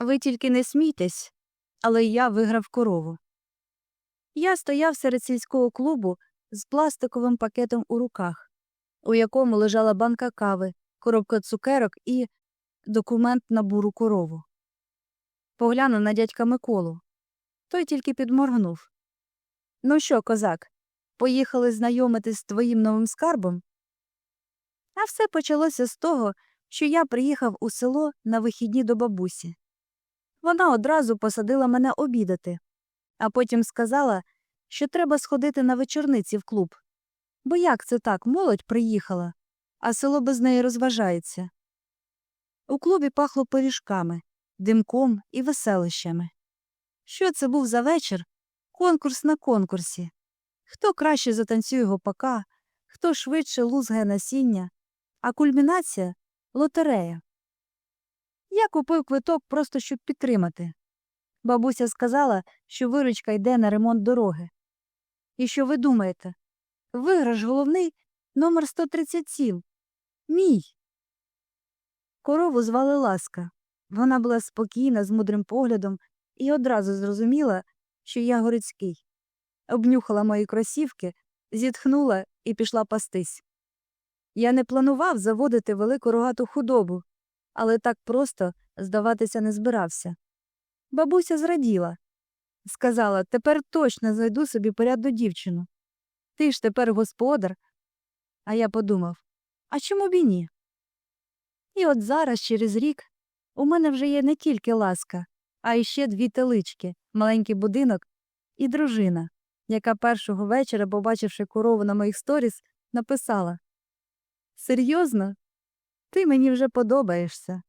Ви тільки не смійтесь, але я виграв корову. Я стояв серед сільського клубу з пластиковим пакетом у руках, у якому лежала банка кави, коробка цукерок і документ на буру корову. Поглянув на дядька Миколу. Той тільки підморгнув. Ну що, козак, поїхали знайомитись з твоїм новим скарбом? А все почалося з того, що я приїхав у село на вихідні до бабусі. Вона одразу посадила мене обідати, а потім сказала, що треба сходити на вечорниці в клуб. Бо як це так, молодь приїхала, а село без неї розважається. У клубі пахло пиріжками, димком і веселищами. Що це був за вечір? Конкурс на конкурсі. Хто краще затанцює гопака, хто швидше лузгає насіння, а кульмінація лотерея. Я купив квиток просто щоб підтримати. Бабуся сказала, що виручка йде на ремонт дороги. І що ви думаєте? Виграш головний номер 137. Мій. Корову звали Ласка. Вона була спокійна, з мудрим поглядом і одразу зрозуміла, що я горицький. Обнюхала мої кросівки, зітхнула і пішла пастись. Я не планував заводити велику рогату худобу, але так просто здаватися не збирався. Бабуся зраділа. Сказала, тепер точно знайду собі порядну дівчину. Ти ж тепер господар. А я подумав, а чому б і ні? І от зараз, через рік, у мене вже є не тільки ласка, а іще дві телички, маленький будинок і дружина, яка першого вечора, побачивши корову на моїх сторіс, написала Серйозно? Ти мені вже подобаєшся.